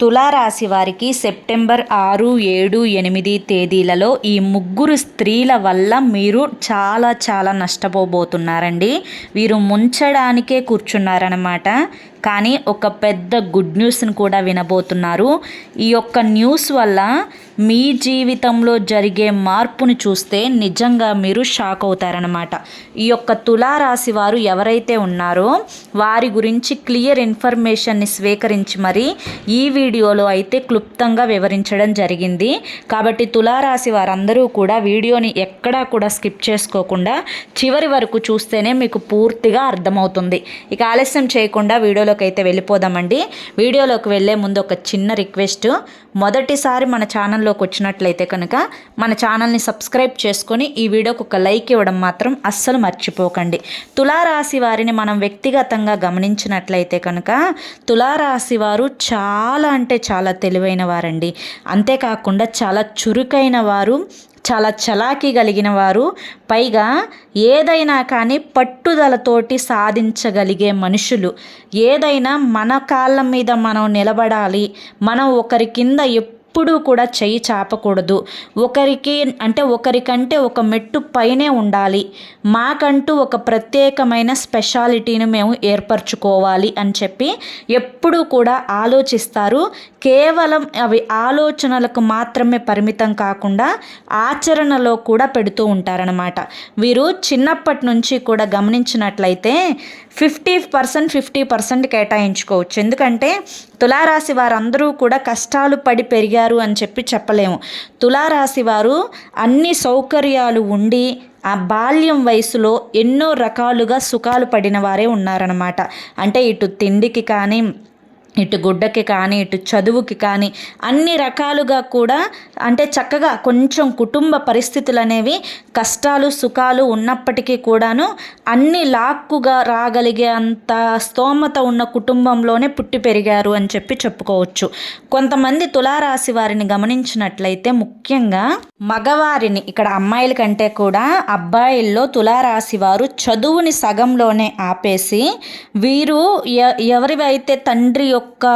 తులారాశి వారికి సెప్టెంబర్ ఆరు ఏడు ఎనిమిది తేదీలలో ఈ ముగ్గురు స్త్రీల వల్ల మీరు చాలా చాలా నష్టపోబోతున్నారండి. వీరు ముంచడానికే కూర్చున్నారనమాట కానీ ఒక పెద్ద గుడ్ న్యూస్ని కూడా వినబోతున్నారు. ఈ యొక్క న్యూస్ వల్ల మీ జీవితంలో జరిగే మార్పుని చూస్తే నిజంగా మీరు షాక్ అవుతారనమాట ఈ యొక్క తులారాశి వారు ఎవరైతే ఉన్నారో వారి గురించి క్లియర్ ఇన్ఫర్మేషన్ని స్వీకరించి మరి ఈ వీడియోలో అయితే క్లుప్తంగా వివరించడం జరిగింది. కాబట్టి తులారాశి వారందరూ కూడా వీడియోని ఎక్కడా కూడా స్కిప్ చేసుకోకుండా చివరి వరకు చూస్తేనే మీకు పూర్తిగా అర్థమవుతుంది. ఇక ఆలస్యం చేయకుండా వీడియోలోకి అయితే వెళ్ళిపోదామండి. వీడియోలోకి వెళ్ళే ముందు ఒక చిన్న రిక్వెస్ట్. మొదటిసారి మన ఛానల్లోకి వచ్చినట్లయితే కనుక మన ఛానల్ని సబ్స్క్రైబ్ చేసుకొని ఈ వీడియోకి ఒక లైక్ ఇవ్వడం మాత్రం అస్సలు మర్చిపోకండి. తులారాశి వారిని మనం వ్యక్తిగతంగా గమనించినట్లయితే కనుక తులారాశి వారు చాలా అంటే చాలా తెలివైన వారండి. అంతేకాకుండా చాలా చురుకైన వారు చాలా చలాకీ కలిగిన వారు పైగా ఏదైనా కానీ పట్టుదలతోటి సాధించగలిగే మనుషులు. ఏదైనా మన కాళ్ళ మీద మనం నిలబడాలి మనం ఒకరి కింద ఎప్పుడూ కూడా చెయ్యి చాపకూడదు. ఒకరికి అంటే ఒకరికంటే ఒక మెట్టు పైనే ఉండాలి. మాకంటూ ఒక ప్రత్యేకమైన స్పెషాలిటీని మేము ఏర్పరచుకోవాలి అని చెప్పి ఎప్పుడూ కూడా ఆలోచిస్తారు. కేవలం అవి ఆలోచనలకు మాత్రమే పరిమితం కాకుండా ఆచరణలో కూడా పెడుతూ ఉంటారనమాట వీరు చిన్నప్పటి నుంచి కూడా గమనించినట్లయితే ఫిఫ్టీ పర్సెంట్ ఫిఫ్టీ పర్సెంట్ కేటాయించుకోవచ్చు. ఎందుకంటే తులారాశి వారందరూ కూడా కష్టాలు పడి పెరిగారు అని చెప్పి చెప్పలేము. తులారాశి వారు అన్ని సౌకర్యాలు ఉండి ఆ బాల్యం వయసులో ఎన్నో రకాలుగా సుఖాలు పడిన వారే ఉన్నారనమాట అంటే ఇటు తిండికి కానీ ఇటు గుడ్డకి కానీ ఇటు చదువుకి కానీ అన్ని రకాలుగా కూడా అంటే చక్కగా కొంచెం కుటుంబ పరిస్థితులు అనేవి కష్టాలు సుఖాలు ఉన్నప్పటికీ కూడాను అన్ని లాక్కుగా రాగలిగే అంత స్తోమత ఉన్న కుటుంబంలోనే పుట్టి పెరిగారు అని చెప్పి చెప్పుకోవచ్చు. కొంతమంది తులారాశి వారిని గమనించినట్లయితే ముఖ్యంగా మగవారిని ఇక్కడ అమ్మాయిల కంటే కూడా అబ్బాయిల్లో తులారాశి వారు చదువుని సగంలోనే ఆపేసి వీరు ఎవరివైతే తండ్రి యొక్క యొక్క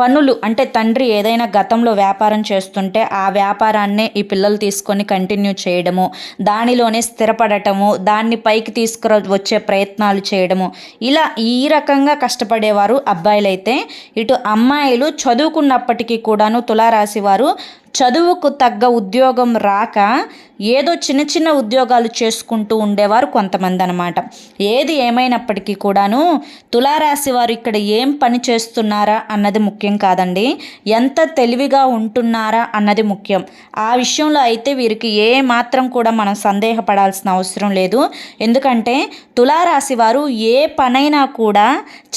పనులు అంటే తండ్రి ఏదైనా గతంలో వ్యాపారం చేస్తుంటే ఆ వ్యాపారాన్నే ఈ పిల్లలు తీసుకొని కంటిన్యూ చేయడము దానిలోనే స్థిరపడటము దాన్ని పైకి తీసుకురా వచ్చే ప్రయత్నాలు చేయడము. ఇలా ఈ రకంగా కష్టపడేవారు అబ్బాయిలైతే ఇటు అమ్మాయిలు చదువుకున్నప్పటికీ కూడాను తులారాశి వారు చదువుకు తగ్గ ఉద్యోగం రాక ఏదో చిన్న చిన్న ఉద్యోగాలు చేసుకుంటూ ఉండేవారు కొంతమంది అనమాట ఏది ఏమైనప్పటికీ కూడాను తులారాశి వారు ఇక్కడ ఏం పని చేస్తున్నారా అన్నది ముఖ్యం కాదండి. ఎంత తెలివిగా ఉంటున్నారా అన్నది ముఖ్యం. ఆ విషయంలో అయితే వీరికి ఏ మాత్రం కూడా మనం సందేహపడాల్సిన అవసరం లేదు. ఎందుకంటే తులారాశి వారు ఏ పనైనా కూడా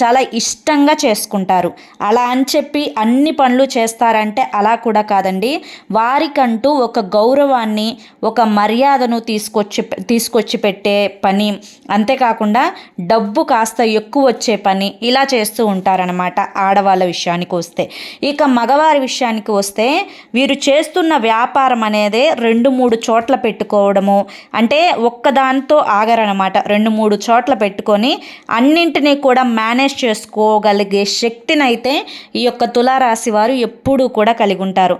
చాలా ఇష్టంగా చేసుకుంటారు. అలా అని చెప్పి అన్ని పనులు చేస్తారంటే అలా కూడా కాదండి. వారికంటూ ఒక గౌరవాన్ని ఒక మర్యాదను తీసుకొచ్చి తీసుకొచ్చి పెట్టే పని. అంతేకాకుండా డబ్బు కాస్త ఎక్కువ వచ్చే పని. ఇలా చేస్తూ ఉంటారనమాట ఆడవాళ్ళ విషయానికి వస్తే. ఇక మగవారి విషయానికి వస్తే వీరు చేస్తున్న వ్యాపారం అనేది రెండు మూడు చోట్ల పెట్టుకోవడము. అంటే ఒక్కదానితో ఆగరనమాట రెండు మూడు చోట్ల పెట్టుకొని అన్నింటినీ కూడా మేనేజ్ చేసుకోగలిగే శక్తినైతే ఈ యొక్క తులారాశి వారు ఎప్పుడూ కూడా కలిగి ఉంటారు.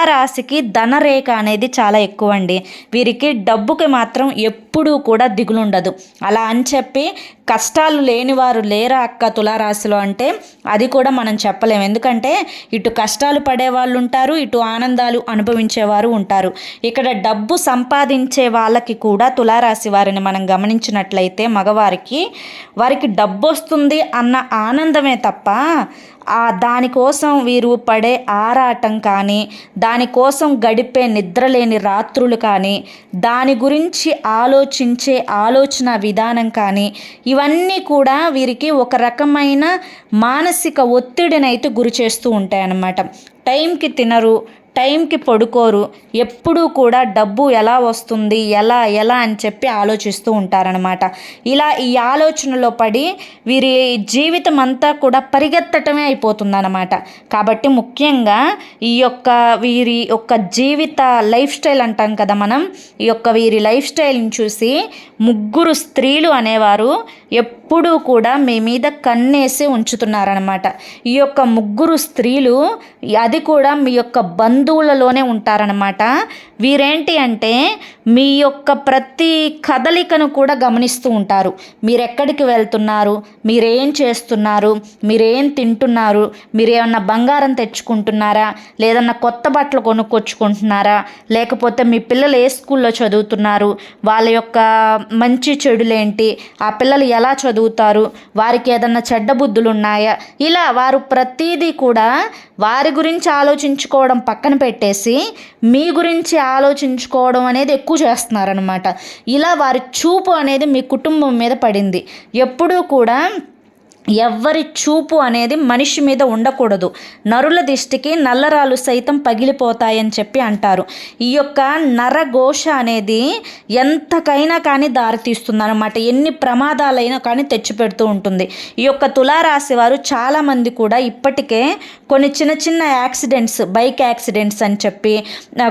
తులారాశికి ధనరేఖ అనేది చాలా ఎక్కువ అండి వీరికి డబ్బుకి మాత్రం ఎప్పుడూ కూడా దిగులుండదు. అలా అని చెప్పి కష్టాలు లేనివారు లేరా అక్క తులారాశిలో అంటే అది కూడా మనం చెప్పలేము ఎందుకంటే ఇటు కష్టాలు పడే వాళ్ళు ఉంటారు ఇటు ఆనందాలు అనుభవించేవారు ఉంటారు. ఇక్కడ డబ్బు సంపాదించే వాళ్ళకి కూడా తులారాశి వారిని మనం గమనించినట్లయితే మగవారికి వారికి డబ్బు వస్తుంది అన్న ఆనందమే తప్ప ఆ దానికోసం వీరు పడే ఆరాటం కానీ దానికోసం గడిపే నిద్రలేని రాత్రులు కానీ దాని గురించి ఆలోచించే ఆలోచన విధానం కానీ ఇవన్నీ కూడా వీరికి ఒక రకమైన మానసిక ఒత్తిడినైతే గురి చేస్తూ ఉంటాయన్నమాట. టైంకి తినరు టైంకి పడుకోరు. ఎప్పుడూ కూడా డబ్బు ఎలా వస్తుంది ఎలా ఎలా అని చెప్పి ఆలోచిస్తూ ఉంటారనమాట ఇలా ఈ ఆలోచనలో పడి వీరి జీవితం అంతా కూడా పరిగెత్తటమే అయిపోతుందన్నమాట. కాబట్టి ముఖ్యంగా ఈ యొక్క వీరి యొక్క జీవిత లైఫ్ స్టైల్ అంటాం కదా మనం ఈ యొక్క వీరి లైఫ్ స్టైల్ని చూసి ముగ్గురు స్త్రీలు అనేవారు ఎప్పుడు ఎప్పుడూ కూడా మీ మీద కన్నేసి ఉంచుతున్నారనమాట ఈ యొక్క ముగ్గురు స్త్రీలు అది కూడా మీ యొక్క బంధువులలోనే ఉంటారనమాట వీరేంటి అంటే మీ యొక్క ప్రతి కదలికను కూడా గమనిస్తూ ఉంటారు. మీరు ఎక్కడికి వెళ్తున్నారు? మీరేం చేస్తున్నారు? మీరేం తింటున్నారు? మీరు ఏమన్నా బంగారం తెచ్చుకుంటున్నారా? లేదన్నా కొత్త బట్టలు కొనుక్కొచ్చుకుంటున్నారా? లేకపోతే మీ పిల్లలు ఏ స్కూల్లో చదువుతున్నారు? వాళ్ళ యొక్క మంచి చెడులేంటి? ఆ పిల్లలు ఎలా చదువు చదువుతారు. వారికి ఏదన్నా చెడ్డ బుద్ధులు ఉన్నాయా ఇలా వారు ప్రతిదీ కూడా వారి గురించి ఆలోచించుకోవడం పక్కన పెట్టేసి మీ గురించి ఆలోచించుకోవడం అనేది ఎక్కువ చేస్తున్నారనమాట ఇలా వారి చూపు అనేది మీ కుటుంబం మీద పడింది. ఎప్పుడూ కూడా ఎవ్వరి చూపు అనేది మనిషి మీద ఉండకూడదు. నరుల దిష్టికి నల్లరాలు సైతం పగిలిపోతాయని చెప్పి అంటారు. ఈ యొక్క నరఘోష అనేది ఎంతకైనా కానీ దారితీస్తుంది అనమాట ఎన్ని ప్రమాదాలైనా కానీ తెచ్చిపెడుతూ ఉంటుంది. ఈ యొక్క తులారాశి వారు చాలామంది కూడా ఇప్పటికే కొన్ని చిన్న చిన్న యాక్సిడెంట్స్ బైక్ యాక్సిడెంట్స్ అని చెప్పి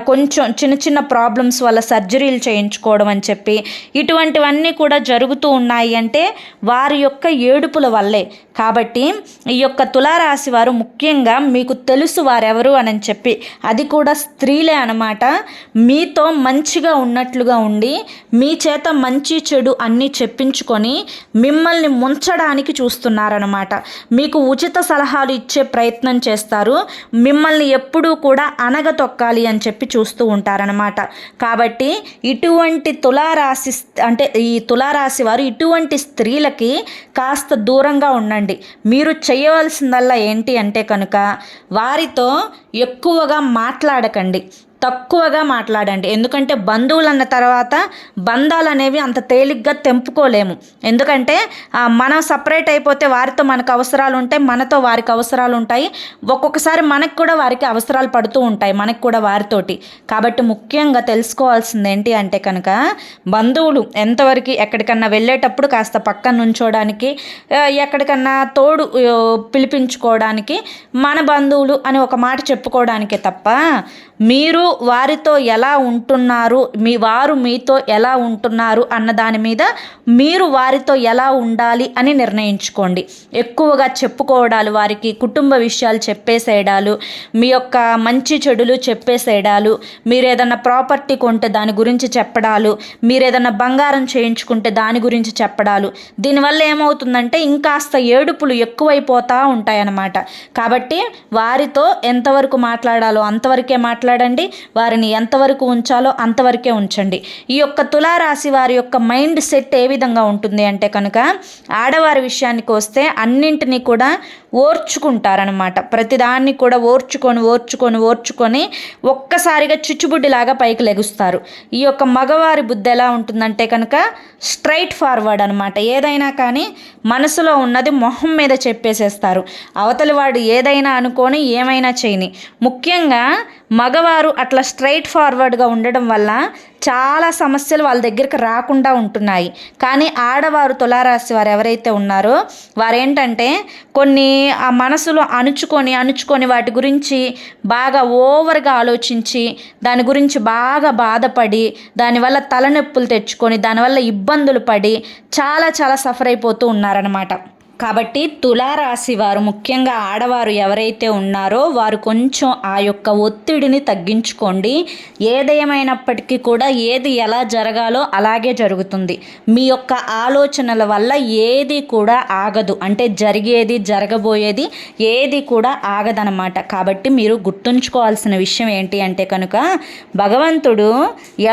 కొంచెం చిన్న చిన్న ప్రాబ్లమ్స్ వల్ల సర్జరీలు చేయించుకోవడం అని చెప్పి ఇటువంటివన్నీ కూడా జరుగుతూ ఉన్నాయి అంటే వారి యొక్క ఏడుపుల వల్లే. కాబట్టి ఈ యొక్క తులారాశి వారు ముఖ్యంగా మీకు తెలుసు వారెవరు అని చెప్పి అది కూడా స్త్రీలే అనమాట మీతో మంచిగా ఉన్నట్లుగా ఉండి మీ చేత మంచి చెడు అన్నీ చెప్పించుకొని మిమ్మల్ని ముంచడానికి చూస్తున్నారనమాట మీకు ఉచిత సలహాలు ఇచ్చే ప్రయత్నం చేస్తారు. మిమ్మల్ని ఎప్పుడూ కూడా అనగతొక్కాలి అని చెప్పి చూస్తూ ఉంటారనమాట కాబట్టి ఇటువంటి తులారాశి అంటే ఈ తులారాశి వారు ఇటువంటి స్త్రీలకి కాస్త దూరంగా ఉండండి. మీరు చేయవలసిందల్లా ఏంటి అంటే కనుక వారితో ఎక్కువగా మాట్లాడకండి. తక్కువగా మాట్లాడండి. ఎందుకంటే బంధువులు అన్న తర్వాత బంధాలు అనేవి అంత తేలిగ్గా తెంపుకోలేము. ఎందుకంటే మనం సపరేట్ అయిపోతే వారితో మనకు అవసరాలు ఉంటాయి మనతో వారికి అవసరాలు ఉంటాయి. ఒక్కొక్కసారి మనకు కూడా వారికి అవసరాలు పడుతూ ఉంటాయి మనకు కూడా వారితోటి. కాబట్టి ముఖ్యంగా తెలుసుకోవాల్సింది ఏంటి అంటే కనుక బంధువులు ఎంతవరకు ఎక్కడికన్నా వెళ్ళేటప్పుడు కాస్త పక్కన నుంచోడానికి ఎక్కడికన్నా తోడు పిలిపించుకోవడానికి మన బంధువులు అని ఒక మాట చెప్పుకోవడానికే తప్ప మీరు వారితో ఎలా ఉంటున్నారు? మీ వారు మీతో ఎలా ఉంటున్నారు? అన్న దాని మీద మీరు వారితో ఎలా ఉండాలి అని నిర్ణయించుకోండి. ఎక్కువగా చెప్పుకోవడాలు వారికి కుటుంబ విషయాలు చెప్పేసేయడాలు మీ యొక్క మంచి చెడులు చెప్పేసేయడాలు మీరు ఏదైనా ప్రాపర్టీ కొంటే దాని గురించి చెప్పడాలు మీరు ఏదైనా బంగారం చేయించుకుంటే దాని గురించి చెప్పడాలు. దీనివల్ల ఏమవుతుందంటే ఇంకాస్త ఏడుపులు ఎక్కువైపోతూ ఉంటాయన్నమాట. కాబట్టి వారితో ఎంతవరకు మాట్లాడాలో అంతవరకే మాట్లాడండి వారిని ఎంతవరకు ఉంచాలో అంతవరకే ఉంచండి. ఈ యొక్క తులారాశి వారి యొక్క మైండ్ సెట్ ఏ విధంగా ఉంటుంది అంటే కనుక ఆడవారి విషయానికి వస్తే అన్నింటినీ కూడా ఓర్చుకుంటారనమాట ప్రతిదాన్ని కూడా ఓర్చుకొని ఓర్చుకొని ఓర్చుకొని ఒక్కసారిగా చిచ్చుబుడ్డిలాగా పైకి లెగుస్తారు. ఈ యొక్క మగవారి బుద్ధి ఎలా ఉంటుందంటే కనుక స్ట్రైట్ ఫార్వర్డ్ అనమాట ఏదైనా కానీ మనసులో ఉన్నది మొహం మీద చెప్పేసేస్తారు. అవతలి వాడు ఏదైనా అనుకొని ఏమైనా చేయని. ముఖ్యంగా మగవారు అట్లా స్ట్రైట్ ఫార్వర్డ్గా ఉండడం వల్ల చాలా సమస్యలు వాళ్ళ దగ్గరికి రాకుండా ఉంటున్నాయి. కానీ ఆడవారు తులారాశి వారు ఎవరైతే ఉన్నారో వారేంటంటే కొన్ని ఆ మనసులో అణుచుకొని అణుచుకొని వాటి గురించి బాగా ఓవర్గా ఆలోచించి దాని గురించి బాగా బాధపడి దానివల్ల తలనొప్పులు తెచ్చుకొని దానివల్ల ఇబ్బందులు పడి చాలా చాలా సఫర్ అయిపోతూ ఉన్నారనమాట కాబట్టి తులారాశి వారు ముఖ్యంగా ఆడవారు ఎవరైతే ఉన్నారో వారు కొంచెం ఆ యొక్క ఒత్తిడిని తగ్గించుకోండి. ఏదేమైనప్పటికీ కూడా ఏది ఎలా జరగాలో అలాగే జరుగుతుంది. మీ యొక్క ఆలోచనల వల్ల ఏది కూడా ఆగదు. అంటే జరిగేది జరగబోయేది ఏది కూడా ఆగదనమాట కాబట్టి మీరు గుర్తుంచుకోవాల్సిన విషయం ఏంటి అంటే కనుక భగవంతుడు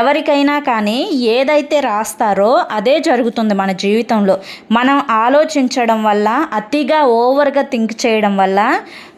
ఎవరికైనా కానీ ఏదైతే రాస్తారో అదే జరుగుతుంది మన జీవితంలో. మనం ఆలోచించడం వల్ల వల్ల అతిగా ఓవర్గా థింక్ చేయడం వల్ల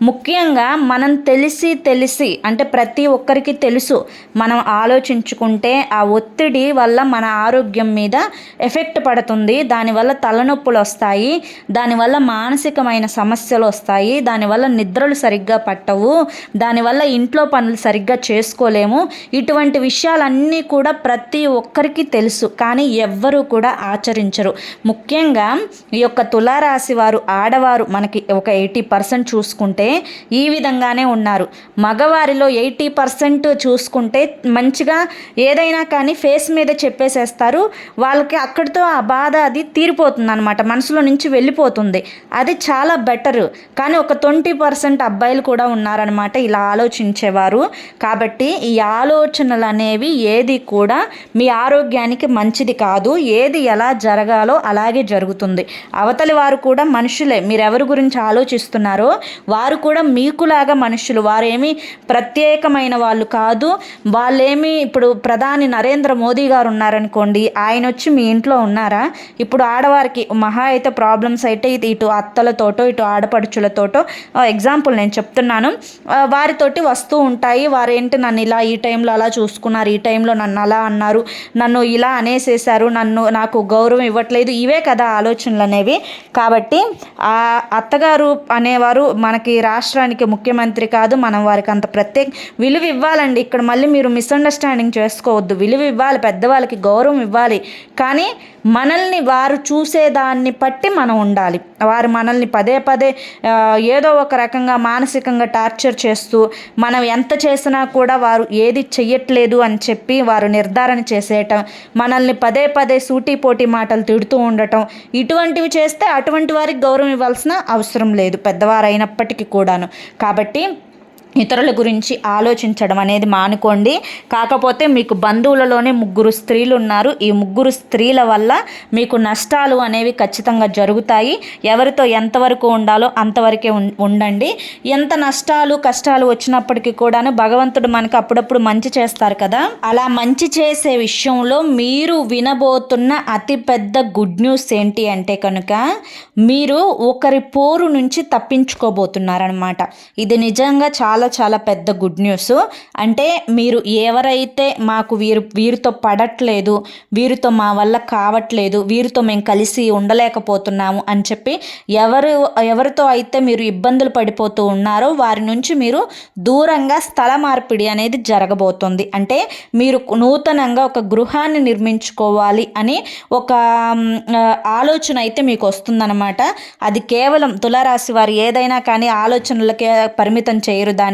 ముఖ్యంగా మనం తెలిసి తెలిసి అంటే ప్రతి ఒక్కరికి తెలుసు మనం ఆలోచించుకుంటే ఆ ఒత్తిడి వల్ల మన ఆరోగ్యం మీద ఎఫెక్ట్ పడుతుంది. దానివల్ల తలనొప్పులు వస్తాయి దానివల్ల మానసికమైన సమస్యలు వస్తాయి దానివల్ల నిద్రలు సరిగ్గా పట్టవు దానివల్ల ఇంట్లో పనులు సరిగ్గా చేసుకోలేము. ఇటువంటి విషయాలన్నీ కూడా ప్రతి ఒక్కరికి తెలుసు కానీ ఎవ్వరూ కూడా ఆచరించరు. ముఖ్యంగా ఈ యొక్క తులారాశి తులారాశి వారు ఆడవారు మనకి ఒక ఎయిటీ పర్సెంట్ చూసుకుంటే ఈ విధంగానే ఉన్నారు. మగవారిలో ఎయిటీ పర్సెంట్ చూసుకుంటే మంచిగా ఏదైనా కానీ ఫేస్ మీద చెప్పేసేస్తారు. వాళ్ళకి అక్కడితో ఆ బాధ అది తీరిపోతుంది అనమాట మనసులో నుంచి వెళ్ళిపోతుంది. అది చాలా బెటర్. కానీ ఒక ట్వంటీ పర్సెంట్ అబ్బాయిలు కూడా ఉన్నారనమాట ఇలా ఆలోచించేవారు. కాబట్టి ఈ ఆలోచనలు అనేవి ఏది కూడా మీ ఆరోగ్యానికి మంచిది కాదు. ఏది ఎలా జరగాలో అలాగే జరుగుతుంది. అవతలి వారు కూడా మనుషులే. మీరు ఎవరి గురించి ఆలోచిస్తున్నారో వారు కూడా మీకులాగా మనుషులు. వారేమి ప్రత్యేకమైన వాళ్ళు కాదు. వాళ్ళేమి ఇప్పుడు ప్రధాని నరేంద్ర మోదీ గారు ఉన్నారనుకోండి ఆయన వచ్చి మీ ఇంట్లో ఉన్నారా? ఇప్పుడు ఆడవారికి మహా అయితే ప్రాబ్లమ్స్ అయితే ఇది ఇటు అత్తలతోటో ఇటు ఆడపడుచులతోటో ఎగ్జాంపుల్ నేను చెప్తున్నాను. వారితోటి వస్తూ ఉంటాయి. వారేంటి నన్ను ఇలా ఈ టైంలో అలా చూసుకున్నారు ఈ టైంలో నన్ను అలా అన్నారు నన్ను ఇలా అనేసేసారు నన్ను నాకు గౌరవం ఇవ్వట్లేదు. ఇవే కదా ఆలోచనలు అనేవి కాబట్టి కాబట్టి ఆ అత్తగారు అనేవారు మనకి రాష్ట్రానికి ముఖ్యమంత్రి కాదు మనం వారికి అంత ప్రత్యేక విలువ ఇవ్వాలండి. ఇక్కడ మళ్ళీ మీరు మిస్అండర్స్టాండింగ్ చేసుకోవద్దు. విలువ ఇవ్వాలి పెద్దవాళ్ళకి గౌరవం ఇవ్వాలి. కానీ మనల్ని వారు చూసేదాన్ని బట్టి మనం ఉండాలి. వారు మనల్ని పదే పదే ఏదో ఒక రకంగా మానసికంగా టార్చర్ చేస్తూ మనం ఎంత చేసినా కూడా వారు ఏది చెయ్యట్లేదు అని చెప్పి వారు నిర్ధారణ చేసేయటం మనల్ని పదే పదే సూటిపోటి మాటలు తిడుతూ ఉండటం ఇటువంటివి చేస్తే అటువంటి వారికి గౌరవం ఇవ్వాల్సిన అవసరం లేదు పెద్దవారు అయినప్పటికీ కూడాను. కాబట్టి ఇతరుల గురించి ఆలోచించడం అనేది మానుకోండి. కాకపోతే మీకు బంధువులలోనే ముగ్గురు స్త్రీలు ఉన్నారు. ఈ ముగ్గురు స్త్రీల వల్ల మీకు నష్టాలు అనేవి ఖచ్చితంగా జరుగుతాయి. ఎవరితో ఎంతవరకు ఉండాలో అంతవరకే ఉం- ఉండండి. ఎంత నష్టాలు కష్టాలు వచ్చినప్పటికీ కూడాను భగవంతుడు మనకు అప్పుడప్పుడు మంచి చేస్తారు కదా. అలా మంచి చేసే విషయంలో మీరు వినబోతున్న అతి పెద్ద గుడ్ న్యూస్ ఏంటి అంటే కనుక మీరు ఒకరి పోరు నుంచి తప్పించుకోబోతున్నారనమాట ఇది నిజంగా చాలా చాలా పెద్ద గుడ్ న్యూస్ అంటే మీరు ఎవరైతే మాకు వీరు వీరితో పడట్లేదు వీరితో మా వల్ల కావట్లేదు వీరితో మేము కలిసి ఉండలేకపోతున్నాము అని చెప్పి ఎవరు ఎవరితో అయితే మీరు ఇబ్బందులు పడిపోతూ ఉన్నారో వారి నుంచి మీరు దూరంగా స్థల మార్పిడి అనేది జరగబోతుంది. అంటే మీరు నూతనంగా ఒక గృహాన్ని నిర్మించుకోవాలి అని ఒక ఆలోచన అయితే మీకు వస్తుందన్నమాట. అది కేవలం తులారాశి వారు ఏదైనా కానీ ఆలోచనలకే పరిమితం చేయరు. దాన్ని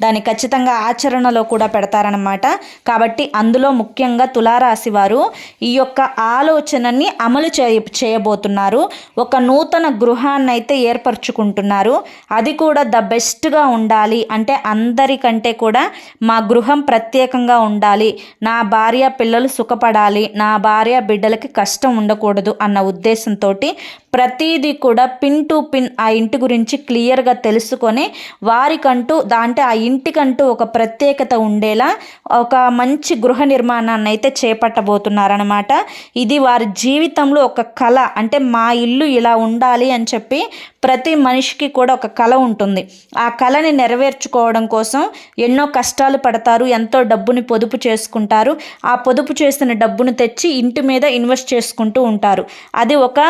దాన్ని ఖచ్చితంగా ఆచరణలో కూడా పెడతారనమాట కాబట్టి అందులో ముఖ్యంగా తులారాశి వారు ఈ యొక్క ఆలోచనని అమలు చేయ చేయబోతున్నారు. ఒక నూతన గృహాన్ని అయితే ఏర్పరచుకుంటున్నారు. అది కూడా ద బెస్ట్గా ఉండాలి. అంటే అందరికంటే కూడా మా గృహం ప్రత్యేకంగా ఉండాలి. నా భార్య పిల్లలు సుఖపడాలి. నా భార్య బిడ్డలకి కష్టం ఉండకూడదు అన్న ఉద్దేశంతో ప్రతిదీ కూడా పిన్ టు పిన్ ఆ ఇంటి గురించి క్లియర్గా తెలుసుకొని వారికంటూ దా అంటే ఆ ఇంటికంటూ ఒక ప్రత్యేకత ఉండేలా ఒక మంచి గృహ నిర్మాణాన్ని అయితే చేపట్టబోతున్నారనమాట ఇది వారి జీవితంలో ఒక కళ అంటే మా ఇల్లు ఇలా ఉండాలి అని చెప్పి ప్రతి మనిషికి కూడా ఒక కళ ఉంటుంది. ఆ కళని నెరవేర్చుకోవడం కోసం ఎన్నో కష్టాలు పడతారు ఎంతో డబ్బుని పొదుపు చేసుకుంటారు. ఆ పొదుపు చేసిన డబ్బును తెచ్చి ఇంటి మీద ఇన్వెస్ట్ చేసుకుంటూ ఉంటారు. అది ఒక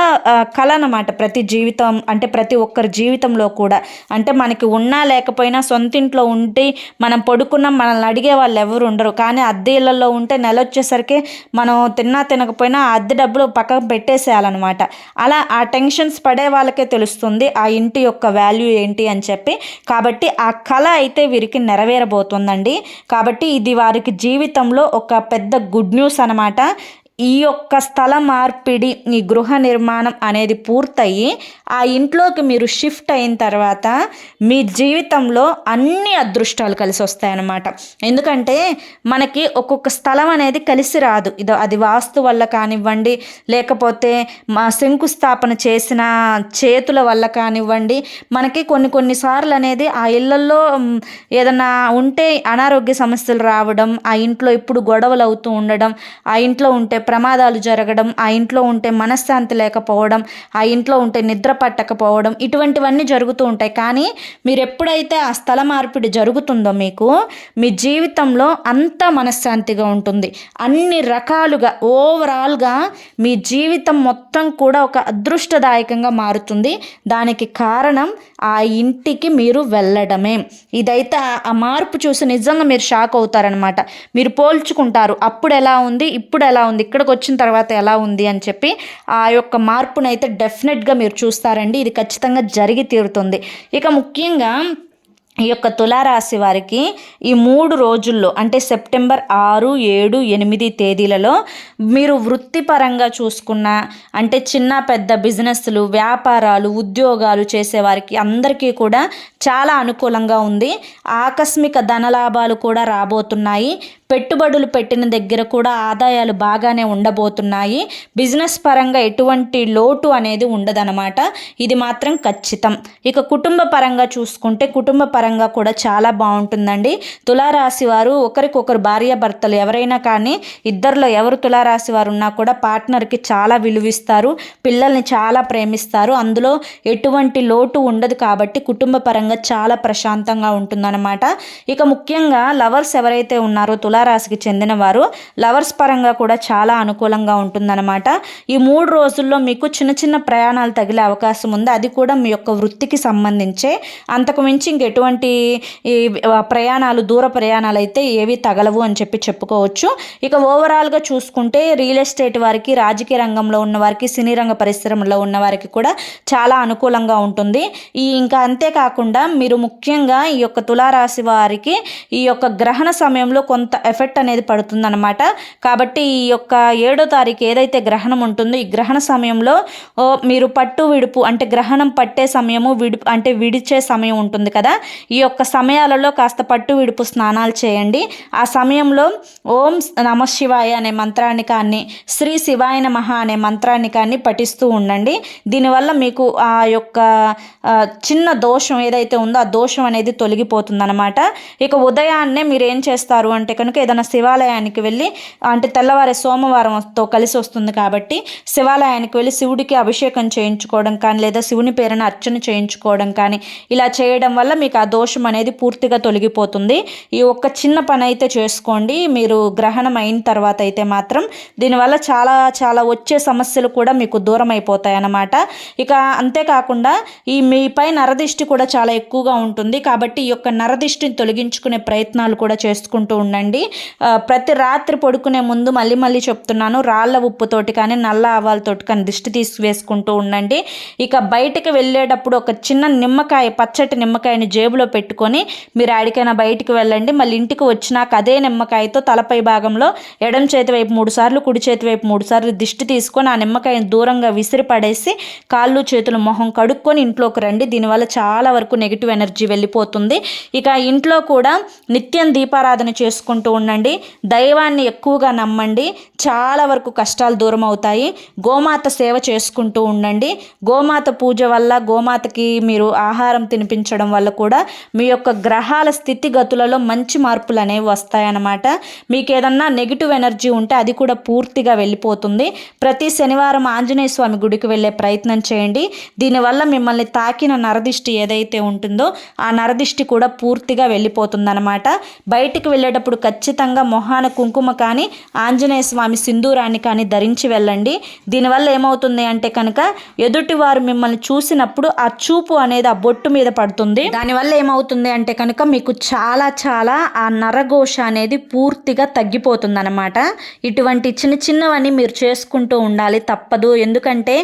కళ అనమాట ప్రతి జీవితం అంటే ప్రతి ఒక్కరి జీవితంలో కూడా. అంటే మనకి ఉన్నా లేకపోయినా సొంత ఇంట్లో ఉంటే మనం పడుకున్నాం మనల్ని అడిగే వాళ్ళు ఎవరు ఉండరు. కానీ అద్దె ఇళ్ళల్లో ఉంటే నెల వచ్చేసరికి మనం తిన్నా తినకపోయినా అద్దె డబ్బులు పక్కకు పెట్టేసేయాలన్నమాట. అలా ఆ టెన్షన్స్ పడే వాళ్ళకే తెలుస్తుంది ఆ ఇంటి యొక్క వాల్యూ ఏంటి అని చెప్పి. కాబట్టి ఆ కళ అయితే వీరికి నెరవేరబోతుందండి. కాబట్టి ఇది వారికి జీవితంలో ఒక పెద్ద గుడ్ న్యూస్ అనమాట ఈ యొక్క స్థల మార్పిడి ఈ గృహ నిర్మాణం అనేది పూర్తయి ఆ ఇంట్లోకి మీరు షిఫ్ట్ అయిన తర్వాత మీ జీవితంలో అన్ని అదృష్టాలు కలిసి వస్తాయన్నమాట. ఎందుకంటే మనకి ఒక్కొక్క స్థలం అనేది కలిసి రాదు. ఇది అది వాస్తు వల్ల కానివ్వండి లేకపోతే మా శంకుస్థాపన చేసిన చేతుల వల్ల కానివ్వండి మనకి కొన్ని కొన్నిసార్లు అనేది ఆ ఇళ్ళల్లో ఏదన్నా ఉంటే అనారోగ్య సమస్యలు రావడం ఆ ఇంట్లో ఇప్పుడు గొడవలు అవుతూ ఉండడం ఆ ఇంట్లో ఉంటే ప్రమాదాలు జరగడం ఆ ఇంట్లో ఉంటే మనశ్శాంతి లేకపోవడం ఆ ఇంట్లో ఉంటే నిద్ర పట్టకపోవడం ఇటువంటివన్నీ జరుగుతూ ఉంటాయి. కానీ మీరు ఎప్పుడైతే ఆ స్థల మార్పిడి జరుగుతుందో మీకు మీ జీవితంలో అంత మనశ్శాంతిగా ఉంటుంది. అన్ని రకాలుగా ఓవరాల్గా మీ జీవితం మొత్తం కూడా ఒక అదృష్టదాయకంగా మారుతుంది. దానికి కారణం ఆ ఇంటికి మీరు వెళ్ళడమే. ఇదైతే ఆ- ఆ మార్పు చూసి నిజంగా మీరు షాక్ అవుతారనమాట మీరు పోల్చుకుంటారు అప్పుడు ఎలా ఉంది ఇప్పుడు ఎలా ఉంది ఇక్కడికి వచ్చిన తర్వాత ఎలా ఉంది అని చెప్పి ఆ యొక్క మార్పునైతే డెఫినెట్గా మీరు చూస్తారండి. ఇది ఖచ్చితంగా జరిగి తీరుతుంది. ఇక ముఖ్యంగా ఈ యొక్క తులారాశి వారికి ఈ మూడు రోజుల్లో అంటే సెప్టెంబర్ ఆరు ఏడు ఎనిమిది తేదీలలో మీరు వృత్తిపరంగా చూసుకున్న అంటే చిన్న పెద్ద బిజినెస్లు వ్యాపారాలు ఉద్యోగాలు చేసేవారికి అందరికీ కూడా చాలా అనుకూలంగా ఉంది. ఆకస్మిక ధనలాభాలు కూడా రాబోతున్నాయి. పెట్టుబడులు పెట్టిన దగ్గర కూడా ఆదాయాలు బాగానే ఉండబోతున్నాయి. బిజినెస్ పరంగా ఎటువంటి లోటు అనేది ఉండదనమాట ఇది మాత్రం ఖచ్చితం. ఇక కుటుంబ పరంగా చూసుకుంటే కుటుంబ పరంగా కూడా చాలా బాగుంటుందండి. తులారాశి వారు ఒకరికొకరు భార్యాభర్తలు ఎవరైనా కానీ ఇద్దరిలో ఎవరు తులారాశి వారు ఉన్నా కూడా పార్ట్నర్కి చాలా విలువిస్తారు. పిల్లల్ని చాలా ప్రేమిస్తారు. అందులో ఎటువంటి లోటు ఉండదు కాబట్టి కుటుంబ పరంగా చాలా ప్రశాంతంగా ఉంటుందన్నమాట. ఇక ముఖ్యంగా లవర్స్ ఎవరైతే ఉన్నారో తులా తులారాశికి చెందిన వారు లవర్స్ పరంగా కూడా చాలా అనుకూలంగా ఉంటుందన్నమాట. ఈ మూడు రోజుల్లో మీకు చిన్న చిన్న ప్రయాణాలు తగిలే అవకాశం ఉంది. అది కూడా మీ యొక్క వృత్తికి సంబంధించే. అంతకు మించి ఇంకెటువంటి ఈ ప్రయాణాలు దూర ప్రయాణాలు అయితే ఏవి తగలవు అని చెప్పి చెప్పుకోవచ్చు. ఇక ఓవరాల్గా చూసుకుంటే రియల్ ఎస్టేట్ వారికి రాజకీయ రంగంలో ఉన్న వారికి సినీ రంగ పరిశ్రమలో ఉన్న వారికి కూడా చాలా అనుకూలంగా ఉంటుంది. ఈ ఇంకా అంతేకాకుండా మీరు ముఖ్యంగా ఈ యొక్క తులారాశి వారికి ఈ యొక్క గ్రహణ సమయంలో కొంత ఎఫెక్ట్ అనేది పడుతుందన్నమాట. కాబట్టి ఈ యొక్క ఏడో తారీఖు ఏదైతే గ్రహణం ఉంటుందో ఈ గ్రహణ సమయంలో మీరు పట్టు విడుపు అంటే గ్రహణం పట్టే సమయము విడి అంటే విడిచే సమయం ఉంటుంది కదా. ఈ యొక్క సమయాలలో కాస్త పట్టు విడుపు స్నానాలు చేయండి. ఆ సమయంలో ఓం నమ శివాయ అనే మంత్రాన్ని కానీ శ్రీ శివాయ నమః అనే మంత్రాన్ని కానీ పఠిస్తూ ఉండండి. దీనివల్ల మీకు ఆ యొక్క చిన్న దోషం ఏదైతే ఉందో ఆ దోషం అనేది తొలగిపోతుందనమాట ఇక ఉదయాన్నే మీరు ఏం చేస్తారు అంటే కనుక ఏదైనా శివాలయానికి వెళ్ళి అంటే తెల్లవారే సోమవారంతో కలిసి వస్తుంది కాబట్టి శివాలయానికి వెళ్ళి శివుడికి అభిషేకం చేయించుకోవడం కానీ లేదా శివుని పేరున అర్చన చేయించుకోవడం కానీ ఇలా చేయడం వల్ల మీకు ఆ దోషం అనేది పూర్తిగా తొలగిపోతుంది. ఈ ఒక్క చిన్న పని అయితే చేసుకోండి. మీరు గ్రహణం అయిన తర్వాత అయితే మాత్రం దీనివల్ల చాలా చాలా వచ్చే సమస్యలు కూడా మీకు దూరం అయిపోతాయి అన్నమాట. ఇక అంతేకాకుండా ఈ మీపై నరదిష్టి కూడా చాలా ఎక్కువగా ఉంటుంది. కాబట్టి ఈ యొక్క నరదిష్టిని తొలగించుకునే ప్రయత్నాలు కూడా చేసుకుంటూ ఉండండి. ప్రతి రాత్రి పడుకునే ముందు మళ్ళీ మళ్ళీ చెప్తున్నాను రాళ్ళ ఉప్పుతోటి కానీ నల్ల ఆవాలతోటి కానీ దిష్టి తీసివేసుకుంటూ ఉండండి. ఇక బయటికి వెళ్ళేటప్పుడు ఒక చిన్న నిమ్మకాయ పచ్చటి నిమ్మకాయని జేబులో పెట్టుకొని మీరు ఆడికైనా బయటికి వెళ్ళండి. మళ్ళీ ఇంటికి వచ్చినాక అదే నిమ్మకాయతో తలపై భాగంలో ఎడం చేతి వైపు మూడు సార్లు కుడి చేతి వైపు మూడు సార్లు దిష్టి తీసుకొని ఆ నిమ్మకాయని దూరంగా విసిరి పడేసి కాళ్ళు చేతులు మొహం కడుక్కొని ఇంట్లోకి రండి. దీనివల్ల చాలా వరకు నెగిటివ్ ఎనర్జీ వెళ్ళిపోతుంది. ఇక ఇంట్లో కూడా నిత్యం దీపారాధన చేసుకుంటూ ఉండండి. దైవాన్ని ఎక్కువగా నమ్మండి. చాలా వరకు కష్టాలు దూరం అవుతాయి. గోమాత సేవ చేసుకుంటూ ఉండండి. గోమాత పూజ వల్ల గోమాతకి మీరు ఆహారం తినిపించడం వల్ల కూడా మీ యొక్క గ్రహాల స్థితిగతులలో మంచి మార్పులు అనేవి వస్తాయన్నమాట. మీకు ఏదన్నా నెగిటివ్ ఎనర్జీ ఉంటే అది కూడా పూర్తిగా వెళ్ళిపోతుంది. ప్రతి శనివారం ఆంజనేయ స్వామి గుడికి వెళ్ళే ప్రయత్నం చేయండి. దీనివల్ల మిమ్మల్ని తాకిన నరదిష్టి ఏదైతే ఉంటుందో ఆ నరదిష్టి కూడా పూర్తిగా వెళ్ళిపోతుందన్నమాట. బయటికి వెళ్ళేటప్పుడు ఖచ్చితంగా ఖచ్చితంగా మొహాన కుంకుమ కానీ ఆంజనేయ స్వామి సింధూరాన్ని కానీ ధరించి వెళ్ళండి. దీనివల్ల ఏమవుతుంది అంటే కనుక ఎదుటివారు మిమ్మల్ని చూసినప్పుడు ఆ చూపు అనేది ఆ బొట్టు మీద పడుతుంది. దానివల్ల ఏమవుతుంది అంటే కనుక మీకు చాలా చాలా ఆ నరఘోష అనేది పూర్తిగా తగ్గిపోతుంది అనమాట ఇటువంటి చిన్న చిన్నవన్నీ మీరు చేసుకుంటూ ఉండాలి తప్పదు. ఎందుకంటే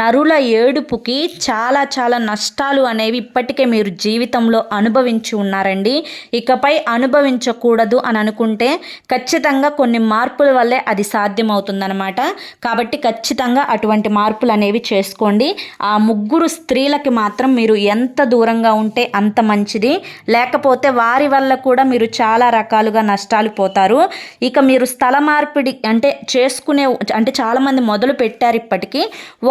నరుల ఏడుపుకి చాలా చాలా నష్టాలు అనేవి ఇప్పటికే మీరు జీవితంలో అనుభవించి ఉన్నారండి. ఇకపై అనుభవించకూడదు అని అనుకుంటే ఖచ్చితంగా కొన్ని మార్పుల వల్లే అది సాధ్యమవుతుందనమాట కాబట్టి ఖచ్చితంగా అటువంటి మార్పులు అనేవి చేసుకోండి. ఆ ముగ్గురు స్త్రీలకి మాత్రం మీరు ఎంత దూరంగా ఉంటే అంత మంచిది. లేకపోతే వారి వల్ల కూడా మీరు చాలా రకాలుగా నష్టాలు పోతారు. ఇక మీరు స్థల మార్పిడి అంటే చేసుకునే అంటే చాలామంది మొదలు పెట్టారు ఇప్పటికీ.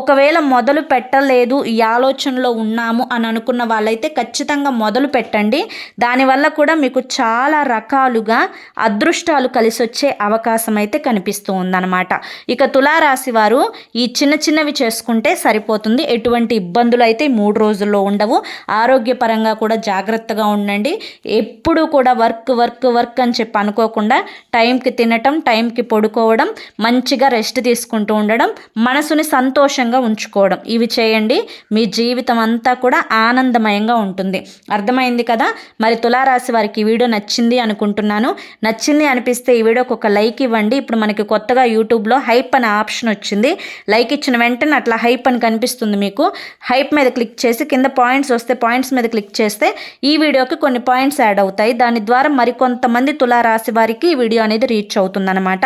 ఒకవేళ మొదలు పెట్టలేదు ఈ ఆలోచనలో ఉన్నాము అని అనుకున్న వాళ్ళైతే ఖచ్చితంగా మొదలు పెట్టండి. దానివల్ల కూడా మీకు చాలా రకాలుగా అదృష్టాలు కలిసి వచ్చే అవకాశం అయితే కనిపిస్తూ ఉందన్నమాట ఇక తులారాశి వారు ఈ చిన్న చిన్నవి చేసుకుంటే సరిపోతుంది. ఎటువంటి ఇబ్బందులు అయితే మూడు రోజుల్లో ఉండవు. ఆరోగ్యపరంగా కూడా జాగ్రత్తగా ఉండండి. ఎప్పుడు కూడా వర్క్ వర్క్ వర్క్ అని చెప్పి అనుకోకుండా టైంకి తినటం టైంకి పడుకోవడం మంచిగా రెస్ట్ తీసుకుంటూ ఉండడం మనసుని సంతోషంగా ఉంచుకోవడం. ఇవి చేయండి. మీ జీవితం అంతా కూడా ఆనందమయంగా ఉంటుంది. అర్థమైంది కదా? మరి తులారాశి వారికి వీడియో నచ్చింది అనుకుంటున్నాను. నచ్చి నచ్చింది అనిపిస్తే ఈ వీడియోకి ఒక లైక్ ఇవ్వండి. ఇప్పుడు మనకి కొత్తగా యూట్యూబ్లో హైప్ అనే ఆప్షన్ వచ్చింది. లైక్ ఇచ్చిన వెంటనే అట్లా హైప్ అని కనిపిస్తుంది మీకు. హైప్ మీద క్లిక్ చేసి కింద పాయింట్స్ వస్తే పాయింట్స్ మీద క్లిక్ చేస్తే ఈ వీడియోకి కొన్ని పాయింట్స్ యాడ్ అవుతాయి. దాని ద్వారా మరికొంతమంది తులారాశి వారికి ఈ వీడియో అనేది రీచ్ అవుతుందన్నమాట.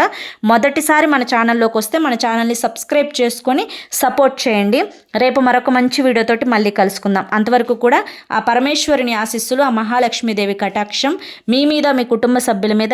మొదటిసారి మన ఛానల్లోకి వస్తే మన ఛానల్ని సబ్స్క్రైబ్ చేసుకొని సపోర్ట్ చేయండి. రేపు మరొక మంచి వీడియోతోటి మళ్ళీ కలుసుకుందాం. అంతవరకు కూడా ఆ పరమేశ్వరుని ఆశీస్సులు ఆ మహాలక్ష్మీదేవి కటాక్షం మీ మీద మీ కుటుంబ సభ్యుల మీద